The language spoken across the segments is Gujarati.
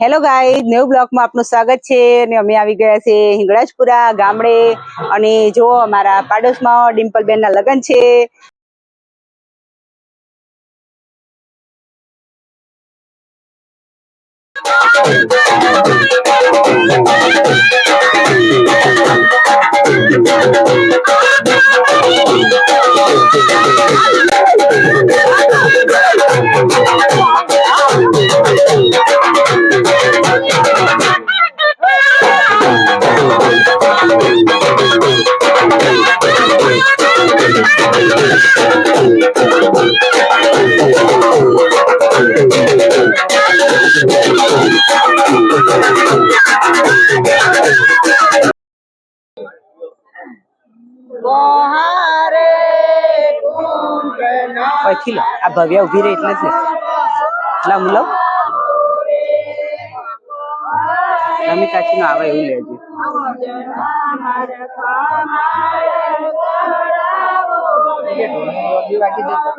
હેલો ગાઈઝ ન્યુ બ્લોકમાં આપનું સ્વાગત છે. અને અમે આવી ગયા છે હિંગળાજપુરા ગામડે. અને જો અમારા પાડોશમાં ડિમ્પલબેનના લગ્ન છે. અહીંથી લો આ ભવ્ય ઊભી રહી એટલે છે લાવ હું રમી કાચી આવે એવું લેજો ડિમ્પલ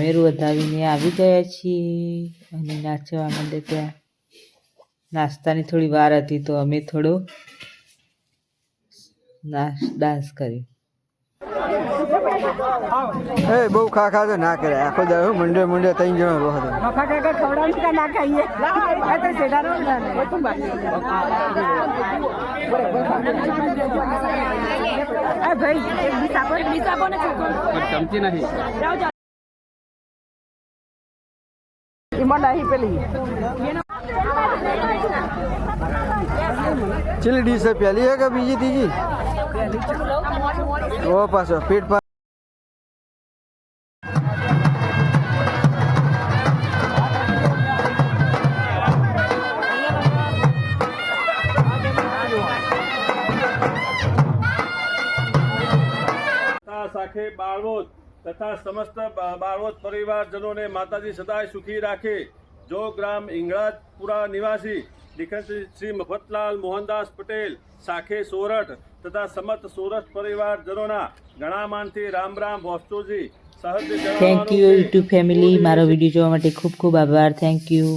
અમે વધાવીને આવી ગયા છીએ અને નાચવા માંડે ત્યાં. નાસ્તાની થોડી વાર હતી તો અમે થોડો ડાન્સ કર્યો. એ બહુ ખા ખા તો ના કરે આખો દાડો મંડે મંડે ત્રણ જણા રહો હતો. ચીલી ડીશ છે પહેલી હે કે બીજી ત્રીજી? ઓ પાછો પીઠ પર તથા સાખે બાળવોદ. તથા સમસ્ત બાળવત પરિવારજનોને માતાજી સદાય સુખી રાખે. જો ગ્રામ ઇંગળાજપુરા નિવાસી દીકરી શ્રી મફતલાલ મોહનદાસ પટેલ સાખે સોરઠ તથા સમસ્ત સોરઠ પરિવારજનોના ઘણા માનથી રામ રામ ભોસ્તુજી થેન્ક યુ યુટ્યુબ ફેમિલી મારો વીડિયો જોવા માટે ખૂબ ખૂબ આભાર. Thank you